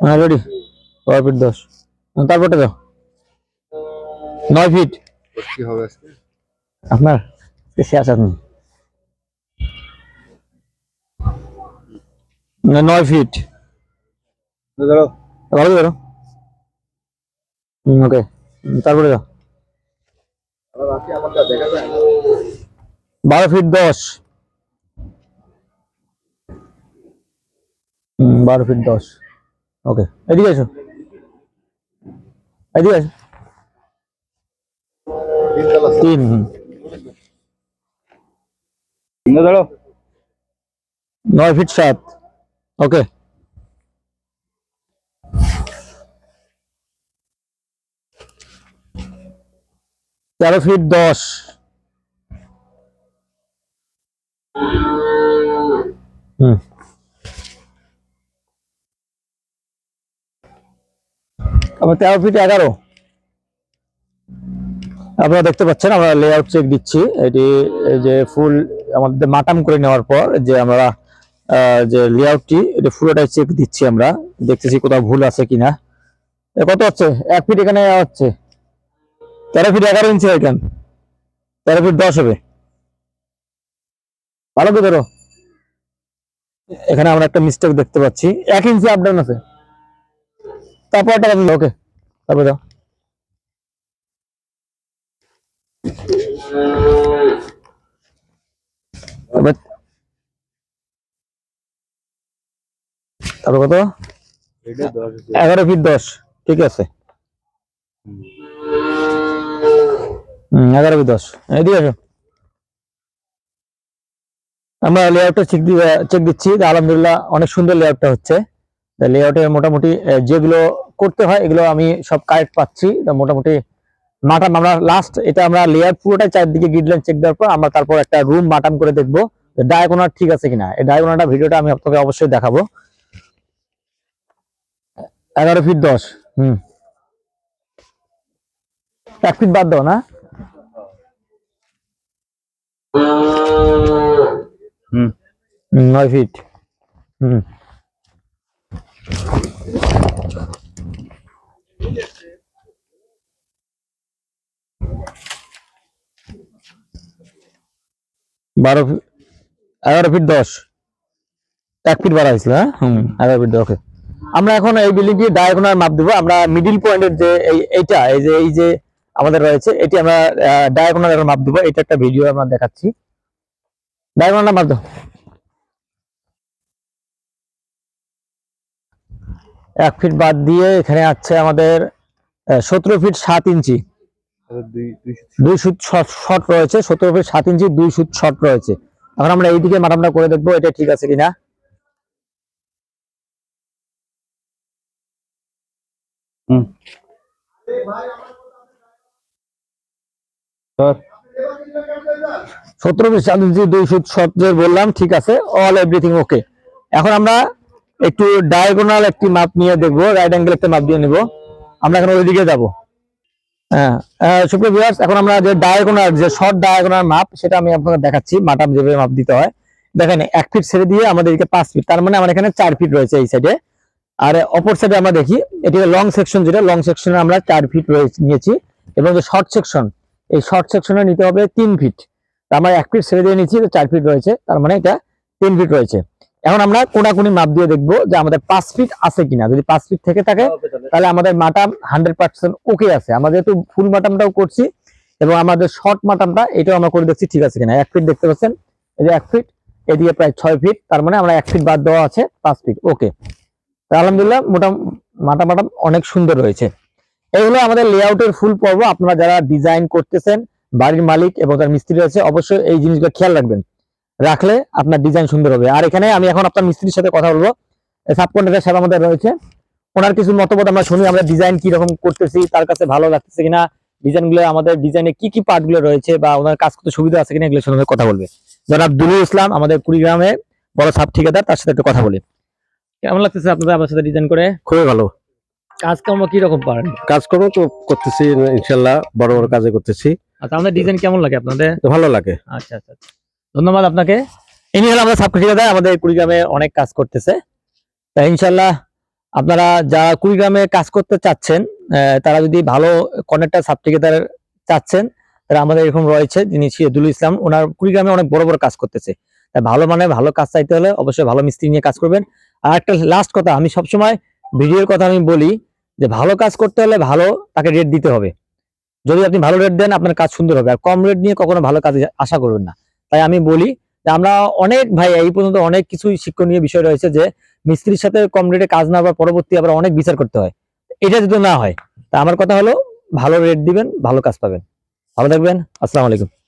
হ্যাঁ ready fit দশ। হ্যাঁ, তারপরটা দাও। নয় ফিট কি হবে আপনার আপনি। নয় ফিট ধরো ভালো ধরো ওকে তারপরে না বারো ফিট দশ। বারো ফিট দশ। ওকে এদিকে এসো এদিকে তিনতলা তিন হুম। নয় ফিট সাত। ওকে তেরো ফিট দশ। হুম। আবার তেরো ফিট এগারো। আপনারা দেখতে পাচ্ছেন, আমরা লেআউট চেক দিচ্ছি। এটি যে ফুল, আমাদের মাটাম করে নেওয়ার পর যে আমরা যে লেআউটটি এটা পুরোটাই চেক দিচ্ছি আমরা। দেখতেছি কোথাও ভুল আছে কিনা। কত হচ্ছে? এক ফিট এখানে হচ্ছে। তেরো ফিট এগারো ইঞ্চি এখান তেরো ফিট দশ হবে। ভালো করে ধরো। এখানে আমরা একটা মিস্টেক দেখতে পাচ্ছি। এক ইঞ্চি আপ ডাউন আছে। তারপর ওকে। তারপরে দাও তারপর কত। এগারো ফিট দশ, ঠিক আছে। এগারো ফিট দশ। এদিকে আসো। আমরা লেআউটটা চেক দিয়ে চেক দিচ্ছি। আলহামদুলিল্লাহ অনেক সুন্দর লেআউটটা হচ্ছে। লেআউটের মোটামুটি যেগুলো করতে হয় এগুলো আমি সব কারেক্ট পাচ্ছি। মোটামুটি মাটাম আমরা লাস্ট এটা আমরা লেআউট পুরোটাই চারদিকে গিডলাইন চেক দেওয়ার পর আমরা তারপর একটা রুম মাটাম করে দেখব ডায়াগোনার ঠিক আছে কিনা। এই ডায়াগোনারটা ভিডিওটা আমি আপনাকে অবশ্যই দেখাবো। এগারো ফিট দশ হুম। এক ফিট বাদ দাও না। হুম, নয় ফিট হুম। বারো ফি- এগারো ফিট দশ। এক ফিট বাড়া হয়েছিল হ্যাঁ? হুম। এগারো ফিট ওকে আমরা এখন এই বিল্ডিংটি ডায়াগোনাল মাপ দেবো। আমরা মিডিল পয়েন্টের যে এইটা এই যে এই যে আমাদের রয়েছে এটি আমরা ডায়াগোনাল মাপ দেবো। এটা একটা ভিডিও আমরা দেখাচ্ছি। ডায়াগোনাল মাপ দাও। এক ফিট বাদ দিয়ে এখানে আছে আমাদের সতেরো ফিট সাত ইঞ্চি। আচ্ছা, দুই সুত শর্ট রয়েছে সতেরো ফিট সাত ইঞ্চি দুই সুত শর্ট রয়েছে। এখন আমরা এইদিকে মাটামটা করে দেখব এটা ঠিক আছে কিনা। সতেরো ফিট সাত ইঞ্চি দুই সুত শর্ট বললাম ঠিক আছে অল এভরিথিং ওকে এখন আমরা একটু ডায়াগোনাল একটি মাপ নিয়ে দেখব রাইট অ্যাঙ্গেল একটা মাপ দিয়ে নিব। আমরা এখন ওইদিকে যাব। হ্যাঁ সুপ্রিয় ভিউয়ার্স এখন আমরা যে ডায়াগোনাল যে শর্ট ডায়াগোনাল মাপ সেটা আমি আপনাদের দেখাচ্ছি। মাটাম যেভাবে মাপ দিতে হয়। দেখেন, এক ফিট ছেড়ে দিয়ে আমাদের এদিকে পাঁচ ফিট তার মানে আমার এখানে চার ফিট রয়েছে এই সাইডে আর অপর সাইডে আমরা দেখি, এটি লং সেকশন যেটা লং সেকশনে আমরা চার ফিট রয়েছে নিয়েছি। এবং যে শর্ট সেকশন এই শর্ট সেকশনে নিতে হবে তিন ফিট আমরা এক ফিট ছেড়ে দিয়ে নিচ্ছি, তো চার ফিট রয়েছে, তার মানে এটা তিন ফিট রয়েছে। এখন আমরা কোনাকুনি মাপ দিয়ে দেখব যে আমাদের পাঁচ ফিট আছে কিনা। যদি পাঁচ ফিট থেকে থাকে তাহলে। আমাদের মাটাম হান্ড্রেড পার্সেন্ট ওকে আছে। আমাদের যেহেতু ফুল মাটামটাও করছি এবং আমাদের শর্ট মাটামটা এটাও আমরা করে দেখছি ঠিক আছে কিনা। এক ফিট দেখতে পাচ্ছেন? এই যে এক ফিট এদিকে প্রায় ছয় ফিট তার মানে আমরা এক ফিট বাদ দেওয়া আছে পাঁচ ফিট ওকে আলহামদুলিল্লাহ মোটাম মাটা মাটাম অনেক সুন্দর রয়েছে। এই হলো আমাদের লেআউটের ফুল পর্ব। আপনারা যারা ডিজাইন করতেছেন বাড়ির মালিক এবং তার মিস্ত্রি আছে অবশ্যই এই জিনিসগুলো খেয়াল রাখবেন। রাখলে আপনার ডিজাইন সুন্দর হবে। আর এখানে আমি এখন আপনার মিস্ত্রির সাথে কথা বলব। সাবকন্ট্রাক্টর সাহেব আমাদের রয়েছে। ওনার কিছু মতামত আমরা শুনি আমরা ডিজাইন কি রকম করতেছি তার কাছে ভালো লাগতেছে কিনা ডিজাইনগুলো আমাদের ডিজাইনে কি কি পার্টগুলো রয়েছে বা ওনার কাজ করতে সুবিধা আছে কিনা এগুলো সঙ্গে কথা বলবে। জনাব দুলুল ইসলাম আমাদের কুড়িগ্রামে বড় সাব ঠিকাদার তার সাথে একটু কথা বলি। কেমন লাগতেছে আপনাদের আমার সাথে ডিজাইন করে? খুবই ভালো। কাজকর্ম কি রকম পারেন? কাজকর্ম তো করতেছি ইনশাল্লাহ বড় বড় কাজে করতেছি। আচ্ছা আমাদের ডিজাইন কেমন লাগে আপনাদের? ভালো লাগে। আচ্ছা আচ্ছা আচ্ছা। ধন্যবাদ আপনাকে। ইনি হলো আমাদের সাব ঠিকাদার আমাদের কুড়িগ্রামে অনেক কাজ করতেছে। তা ইনশাল্লাহ আপনারা যারা কুড়িগ্রামে কাজ করতে চাচ্ছেন তারা যদি ভালো কনেক্টার সাবটিকেটার চাচ্ছেন, তারা আমাদের এরকম রয়েছে, যিনি সিরাজুল ইসলাম, ওনার কুড়িগ্রামে অনেক বড় বড় কাজ করতেছে। তাই ভালো মানে ভালো কাজ চাইতে হলে অবশ্যই ভালো মিস্ত্রি নিয়ে কাজ করবেন। আর একটা লাস্ট কথা, আমি সবসময় ভিডিওর কথা আমি বলি যে ভালো কাজ করতে হলে ভালো তাকে রেট দিতে হবে। যদি আপনি ভালো রেট দেন, আপনার কাজ সুন্দর হবে। আর কম রেট নিয়ে কখনো ভালো কাজ আশা করবেন না। তাই আমি বলি যে আমরা অনেক ভাই এই পর্যন্ত অনেক কিছুই শিক্ষণীয় বিষয় রয়েছে যে মিস্ত্রির সাথে কম রেটে কাজ না হওয়ার পরবর্তী আবার অনেক বিচার করতে হয়। এটা যদি না হয়, তা আমার কথা হলো, ভালো রেট দিবেন, ভালো কাজ পাবেন। ভালো থাকবেন, আসসালামু আলাইকুম।